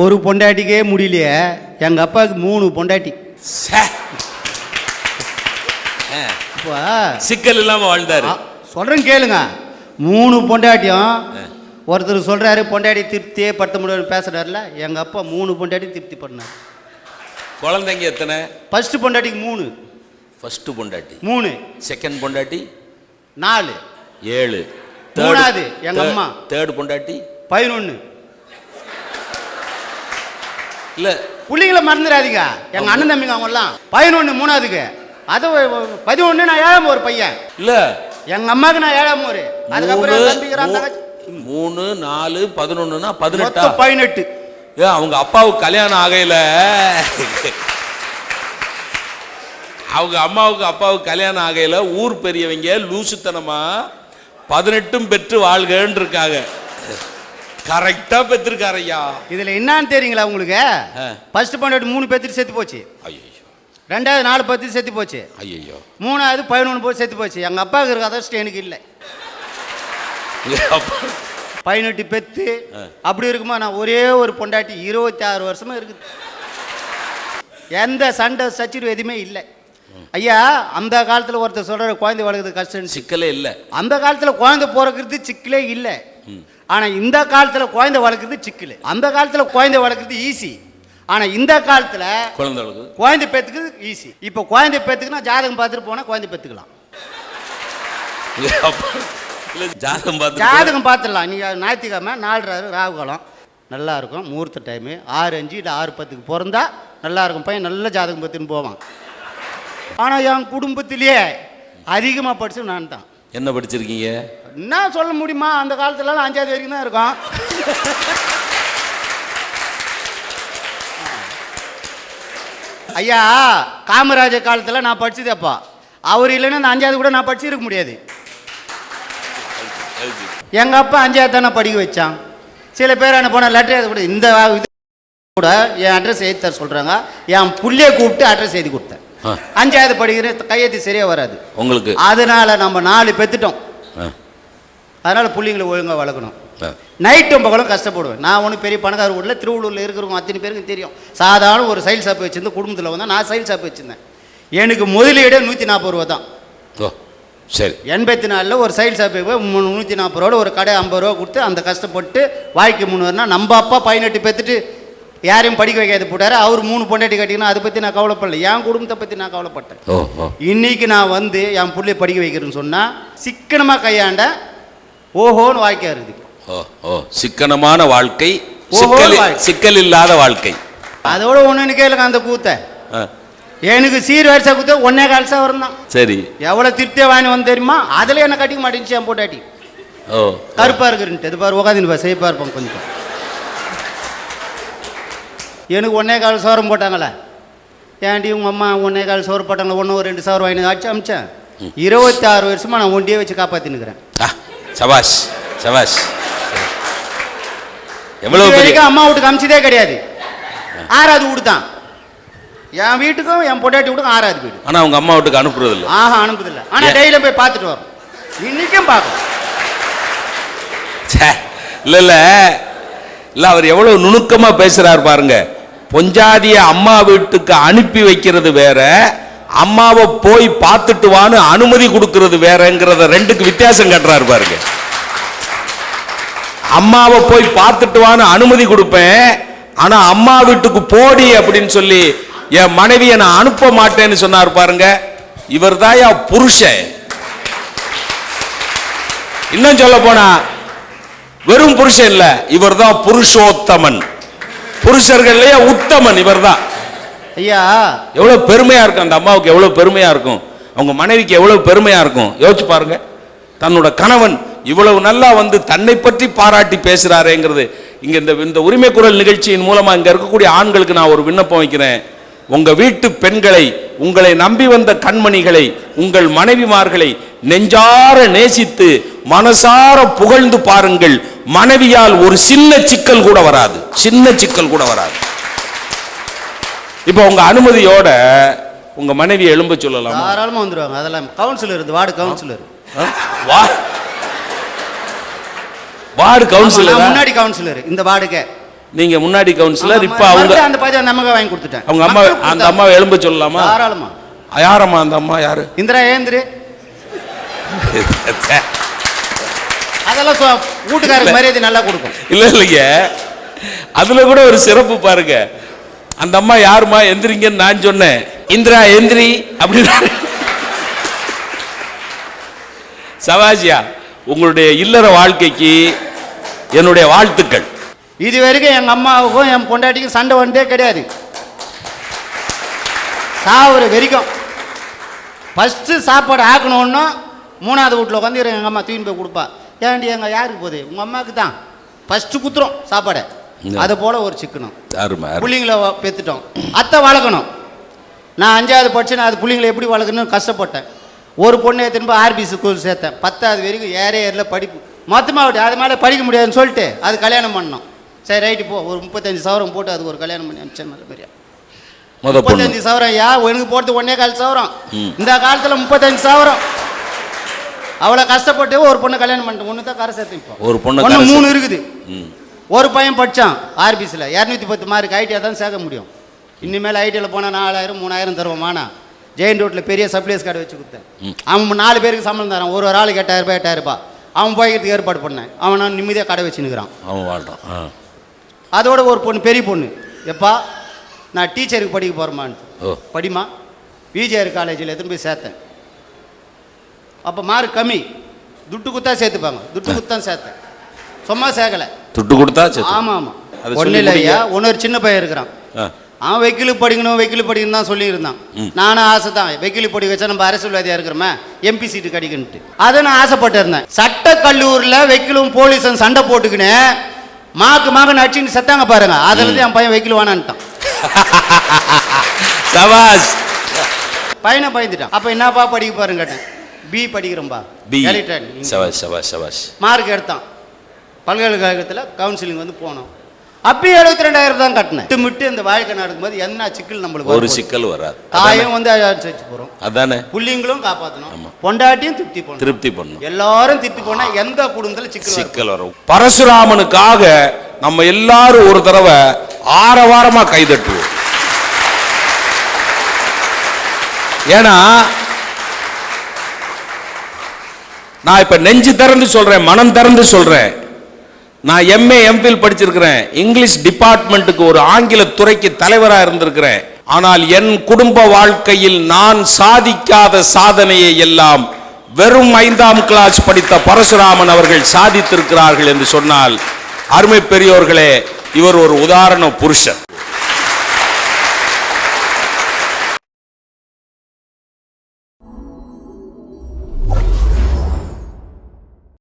ஒரு பொண்டாட்டிக்கே முடியலையே. எங்கள் அப்பாவுக்கு மூணு பொண்டாட்டி. இப்போ சிக்கல் இல்லாம வாழ்ந்தாரு. சொல்கிறேன் கேளுங்க. மூணு பொண்டாட்டியும் ஒருத்தர் சொல்கிறாரு பொண்டாட்டி திருப்தியே படுத்த முடியாது பேசுகிறாருல எங்கள் அப்பா மூணு பொண்டாட்டி திருப்தி பண்ணார். குழந்தைங்க எத்தனை? ஃபஸ்ட்டு பொண்டாட்டிக்கு மூணு. ஃபர்ஸ்ட் பொண்டாட்டி. மூணு. செகண்ட் பொண்டாட்டி? நாலு. ஏழு. மூணாவது, எங்க அம்மா. தேர்ட் பொண்டாட்டி? பதினொன்று இல்ல. பிள்ளைங்கள மறந்துடாதீங்க. எங்கள் அண்ணன் தம்பிங்க அவங்கெல்லாம். பதினொன்று மூணாவதுக்கு. அது பதினொன்று நான் ஏழாம ஒரு பையன். இல்ல. எங்கள் அம்மாவுக்கு நான் ஏழாம ஒரு அதுக்கப்புறம் மூணு, நாலு பதினொன்னுனா பதினெட்டா? பதினெட்டு. ஏன் அவங்க அப்பாவுக்கு கல்யாணம் ஆகையில அவங்க அம்மாவுக்கு அப்பாவுக்கு கல்யாணம் ஆகையில ஊர் பெரியவங்க லூசுத்தனமா பதினெட்டும் பெற்று வாழ்கன்னு இருக்காங்க. கரெக்டா பெற்றிருக்காரு ஐயா இதில் என்னன்னு தெரியுங்களா உங்களுக்கு. ஃபர்ஸ்ட் பொண்டாட்டி மூணு பேத்துட்டு செத்து போச்சு. ஐயோ ரெண்டாவது நாலு பத்து செத்து போச்சு. ஐயோ மூணாவது பதினொன்று போய் செத்து போச்சு. எங்கள் அப்பாவுக்கு இருக்க அதிர்ஷ்டம் எனக்கு இல்லை. பதினெட்டு பெத்து. அப்படி இருக்குமா? நான் ஒரே ஒரு பொண்டாட்டி இருபத்தி ஆறு வருஷமா இருக்குது. எந்த சண்டை சச்சரவு எதுவுமே இல்லை. ஐயா அந்த காலத்தில் ஒருத்தர் சொல்கிற குழந்தை வளர்க்குறது கஷ்டம் சிக்கலே இல்ல. அந்த காலத்தில் குழந்தை பிறக்கிறது சிக்கலே இல்லை. ஆனால் இந்த காலத்தில் குழந்தை வளர்க்குறது சிக்கல். அந்த காலத்தில் குழந்தை வளர்க்குறது ஈஸி. ஆனால் இந்த காலத்தில் குழந்தைகளுக்கு குழந்தை பெற்றுக்கிறது ஈஸி. இப்போ குழந்தை பெற்றுக்குன்னா ஜாதகம் பார்த்துட்டு போனால் குழந்தை பெற்றுக்கலாம். இல்ல ஜாதகம் பார்த்து ஜாதகம் பார்த்துடலாம். நீங்கள் ஞாயிற்றுக்கிழமை நாலரை ராகு காலம் நல்லா இருக்கும் முகூர்த்த டைமு ஆறு அஞ்சு இல்லை ஆறு பத்துக்கு பிறந்தா நல்லா இருக்கும் பையன் நல்ல ஜாதகம் பார்த்துன்னு போவான். ஆனால் என் குடும்பத்திலேயே அதிகமாக படிச்சு நான் தான் என்ன படிச்சிருக்கீங்க? என்ன சொல்ல முடியுமா? அந்த காலத்துலலாம் அஞ்சாவது வரைக்கும் தான் இருக்கும். ஐயா காமராஜர் காலத்தில் நான் படிச்சது அப்பா அவர் இல்லைன்னா அந்த அஞ்சாவது கூட நான் படிச்சிருக்க முடியாது. எங்கள் அப்பா அஞ்சாவது தானே படிக்க வச்சான். சில பேர் என்ன போன லெட்டர் கூட இந்த இது கூட என் அட்ரஸ் எழுதி தர சொல்கிறாங்க என் புள்ளைய கூப்பிட்டு அட்ரஸ் எழுதி கொடுத்தேன். அஞ்சாவது படிக்கிற கையெழுத்து சரியாக வராது. உங்களுக்கு? அதனால நம்ம நாலு பெத்துட்டோம். அதனால புள்ளைங்களை ஒழுங்காக வளர்க்கணும். நைட்டும் பகலும் கஷ்டப்படுவேன். நான் ஒன்றும் பெரிய பணக்கார வீட்டில் திருவள்ளூரில் இருக்கிறவங்க அத்தனை பேருக்கு தெரியும். சாதாரண ஒரு சைல் ஷாப் வச்சிருந்து குடும்பத்தில் வந்தால் நான் சைல் ஷாப் வச்சிருந்தேன். எனக்கு முதலீடே நூற்றி நாற்பது ரூபா தான். ஓ சரி. எண்பத்தி நாலில் ஒரு சைல் ஷாப் நூற்றி நாற்பது ரூபா ஒரு கடை ஐம்பது ரூபா கொடுத்து அந்த கஷ்டப்பட்டு வாழ்க்கை முன்னேறினா நம்ம அப்பா பதினெட்டு பேத்துட்டு யாரையும் படிக்க வைக்காது போட்டாரு. அவர் மூணு பொண்டாட்டி கட்டிக்கணும் அதை பற்றி நான் கவலைப்படல. என் குடும்பத்தை பற்றி நான் கவலைப்பட்டேன். இன்னைக்கு நான் வந்து என் பிள்ளைய படிக்க வைக்கிறேன்னு சொன்னால் சிக்கனமாக கையாண்ட ஓஹோன்னு வாழ்க்கையா இருக்குது ஓ சிக்கனமான வாழ்க்கை சிக்கல் இல்லாத வாழ்க்கை. அதோட ஒன்று கேளுங்க அந்த கூத்தை. எனக்கு சீர் வரிசை கூத்த ஒன்னே கால் சவரம் தான். சரி. எவ்வளோ திருப்தியாக வாங்கி வந்து தெரியுமா? அதில் என்ன கட்டிக்க மாட்டேங்குச்சு என் போட்டாட்டி ஓ கருப்பாக இருக்குன்ட்டு இது பாரு உட்காந்து பா சேஃபாக இருப்பான் கொஞ்சம். எனக்கு ஒன்னே கால் சவரம் போட்டாங்களே. ஏன்டி உங்கள் அம்மா ஒன்னே கால் சவரம் போட்டாங்களே ஒன்று ஒரு ரெண்டு சவரம் வாங்கி ஆச்சு அமிச்சேன் இருபத்தி ஆறு வருஷமாக நான் ஒண்டியே வச்சு காப்பாற்றினுக்கிறேன் சபாஷ் சபாஷ். பெரிய வரைக்கும் அம்மா வீட்டுக்கு அமிச்சதே கிடையாது. ஆறாவது வீடு தான். என் வீட்டுக்கும் என் பொண்டாட்டி வீட்டுக்கும் ஆறாவது வீடு. ஆனா உங்க அம்மா வீட்டுக்கு அனுப்புறது இல்ல ஆஹா அனுப்புதில்லை ஆனால் ஏன்? டெய்லியும் போய் பார்த்துட்டு வரோம். இன்னைக்கும் பார்க்கணும். ச்சே, இல்ல இல்ல. இல்ல அவர் எவ்வளவு நுணுக்கமா பேசுறாரு பாருங்க. பொஞ்சாதிய அம்மா வீட்டுக்கு அனுப்பி வைக்கிறது வேற அம்மாவை போய் பார்த்துட்டு வான்னு அனுமதி கொடுக்கறது வேறங்கிறத ரெண்டுக்கு வித்தியாசம் கட்டுறாரு பாருங்க. அம்மாவை போய் பார்த்துட்டு வான்னு அனுமதி கொடுப்பேன் ஆனா அம்மா வீட்டுக்கு போடி அப்படின்னு சொல்லி என் மனைவியை நான் அனுப்ப மாட்டேன்னு சொன்னார் பாருங்க. இவர் தான் புருஷன். இன்னும் சொல்ல போனா வெறும் புருஷன் இல்ல இவர்தான் புருஷோத்தமன். புருஷர்கள்லயே உத்தமன் இவர்தான். ஐயா. எவ்வளவு பெருமையா இருக்கும் அந்த அம்மாவுக்கு எவ்வளவு பெருமையா இருக்கும். அவங்க மனைவிக்கு எவ்வளவு பெருமையா இருக்கும். யோசிச்சு பாருங்க. தன்னோட கணவன் இவ்வளவு நல்லா வந்து தன்னை பற்றி பாராட்டி பேசுறாரேங்கிறது. இங்க இந்த இந்த உரிமை குரல் நிகழ்ச்சியின் மூலமா இங்க இருக்கக்கூடிய ஆண்களுக்கு நான் ஒரு விண்ணப்பம் வைக்கிறேன். உங்க வீட்டு பெண்களை உங்களை நம்பி வந்த கண்மணிகளை உங்கள் மனைவிமார்களை நெஞ்சார நேசித்து மனசார புகழ்ந்து பாருங்கள். மனைவியால் ஒரு சின்ன சிக்கல் கூட வராது. சின்ன சிக்கல் கூட வராது. இப்போ உங்க அனுமதியோட உங்க மனைவி எழும்ப சொல்லலாமா? தாராளமாக வந்துடுவாங்க அதெல்லாம் கவுன்சிலர் இது வார்டு கவுன்சிலர்? வா. வார்டு கவுன்சிலர் முன்னாடி கவுன்சிலர் இந்த வார்டுக்கு. நீங்க முன்னாடி கவுன்சிலர் இப்ப அவங்க அந்த பதவி நமக்கு வாங்கி கொடுத்துட்டேன். அவங்க அம்மா அந்த. அம்மாவை எழும்ப சொல்லலாமா? தாராளமா. யாரம்மா அந்த அம்மா யாரு? இந்திரா ஏந்திரு. அதெல்லாம் வீட்டுக்காரருக்கு மரியாதை நல்லா கொடுக்கும். இல்ல இல்லைங்க. அதுல கூட ஒரு சிறப்பு பாருங்க. அந்த அம்மா யாரும்மா? எந்திரிங்கன்னு நான் சொன்னேன். இந்திரா எந்திரி அப்படின்னு. சவாஜியா உங்களுடைய இல்லற வாழ்க்கைக்கு என்னுடைய வாழ்த்துக்கள். இது வரைக்கும் எங்க அம்மாவுக்கும் என் பொண்டாட்டிக்கும் சண்டை வந்தே கிடையாது. சாவுற வரைக்கும். ஃபஸ்ட்டு சாப்பாடு ஆக்கணுன்னா மூணாவது வீட்டில் உட்காந்து எங்கள் அம்மா தூக்கின்னு போய் கொடுப்பா. ஏன்டி எங்க யாருக்கு போகுது? உங்கள் அம்மாவுக்கு தான். ஃபஸ்ட்டு குத்துறோம் சாப்பாடை. அது போல் ஒரு சிக்கனம். புள்ளிங்களை பெத்துட்டோம். அத்தை வளர்க்கணும். நான் அஞ்சாவது படிச்சு நான் அது புள்ளிங்களை எப்படி வளர்க்கணும்னு கஷ்டப்பட்டேன். ஒரு பொண்ணை திரும்ப ஆர்பிசி ஸ்கூல் சேர்த்தேன். பத்தாவது வரைக்கும் ஏறே ஏரில் படிப்பு. மொத்தமாக அது மேலே படிக்க முடியாதுன்னு சொல்லிட்டு அது கல்யாணம் பண்ணோம். சரி ரைட்டு போ. ஒரு முப்பத்தஞ்சு சவரம் போட்டு அது ஒரு கல்யாணம் பண்ணி அனுப்பிச்சேன் நல்ல பொண்ணு. முப்பத்தஞ்சு சவரம் யா எனக்கு போகிறது ஒன்னே கால் சவரம். இந்த காலத்தில் முப்பத்தஞ்சு சவரம். அவ்வளோ கஷ்டப்பட்டு ஒரு பொண்ணு கல்யாணம் பண்ணிட்டு ஒன்று தான் கரை சேர்த்து ஒரு பொண்ணு மூணு இருக்குது. ஒரு பையன் படித்தான் ஆர்பிசியில் இரநூத்தி பத்து மார்க் ஐடியா தான் சேர்க்க முடியும். இனிமேல் ஐடியில் போனால் நாலாயிரம் மூணாயிரம் தருவோமாண்ணா. ஜெயின் ரோட்டில் பெரிய சப்ளைஸ் கடை வச்சு கொடுத்தேன். அவன் நாலு பேருக்கு சம்பளம் தரான். ஒரு ஒரு ஆளுக்கு எட்டாயிரம் ரூபாய் அவன் போய்க்கிறதுக்கு ஏற்பாடு பண்ணேன். அவன் நான் நிம்மதியாக கடை வச்சுன்னுக்குறான் அவன் வாழ்றான். அதோட ஒரு பொண்ணு பெரிய பொண்ணு. எப்பா நான் டீச்சருக்கு படிக்க போகிறேம்மான்னு ஓ. படிமா விஜிஆர் காலேஜில் எடுத்துன்னு போய் சேர்த்தேன்? அப்போ மார்க் கம்மி. துட்டு குத்தா சேர்த்துப்பாங்க. துட்டு குத்தான் சேர்த்தேன். சும்மா சேர்க்கலை. துட்டு கொடுத்தா ஆமாம். ஆமாம் ஒன்றும் இல்லை. ஐயா. இன்னொரு சின்ன பையன் இருக்கிறான். அவன் வெக்கிலு படிக்கணும் வெக்கிலு படிக்கணும் தான் சொல்லியிருந்தான். நானும் ஆசை தான் வெக்கிலு படிக்க வச்சா நம்ம அரசியல்வாதியாக இருக்கிறோமே? எம்பி சீட்டு கிடைக்குன்ட்டு அதை நான் ஆசைப்பட்டு இருந்தேன். சட்ட கல்லூரியில் வெக்கிலும் போலீஸும் சண்டை போட்டுக்கின்னு மாக்கு மாக்கு நடிச்சுன்னு செத்தாங்க பாருங்க. அதுலேருந்து என் பையன் வெக்கில் வேணான்ட்டான். சபாஷ். பையனை பயந்துட்டான். அப்போ என்னப்பா படிக்க பாருங்க கேட்டேன். பி படிக்கிறோம்பா. பி சபாஷ் சபாஷ் சபாஷ். மார்க் எடுத்தான். பல்கலைக்கழகத்தில் கவுன்சிலிங் வந்து போனோம். அப்பயும் எழுபத்தி ரெண்டாயிரம் தான் கட்டினேன். விட்டு இந்த வாழ்க்கை நடக்கும்போது என்ன சிக்கல் நம்மளுக்கு ஒரு? சிக்கல் வராது. தாயும் வந்து அனுசரிச்சு போகிறோம் அதானே? புள்ளிங்களும் காப்பாற்றணும். பொண்டாட்டியும் திருப்தி பண்ணணும். திருப்தி பண்ணும் எல்லாரும் திருப்தி பண்ணா எந்த குடும்பத்தில் சிக்கல்? சிக்கல் வரும். பரசுராமனுக்காக நம்ம எல்லாரும் ஒரு தடவை ஆரவாரமா கைதட்டுவோம். ஏன்னா நான் இப்போ நெஞ்சு திறந்து சொல்கிறேன் மனம் திறந்து சொல்கிறேன் நான் எம்ஏ எம்ஃபில் படிச்சிருக்கிறேன். இங்கிலீஷ் டிபார்ட்மெண்ட்டுக்கு ஒரு ஆங்கில துறைக்கு தலைவராக இருந்திருக்கிறேன். ஆனால் என் குடும்ப வாழ்க்கையில் நான் சாதிக்காத சாதனையை எல்லாம் வெறும் ஐந்தாம் கிளாஸ் படித்த பரசுராமன் அவர்கள் சாதித்திருக்கிறார்கள் என்று சொன்னால் அருமை பெரியோர்களே இவர் ஒரு உதாரண புருஷன்.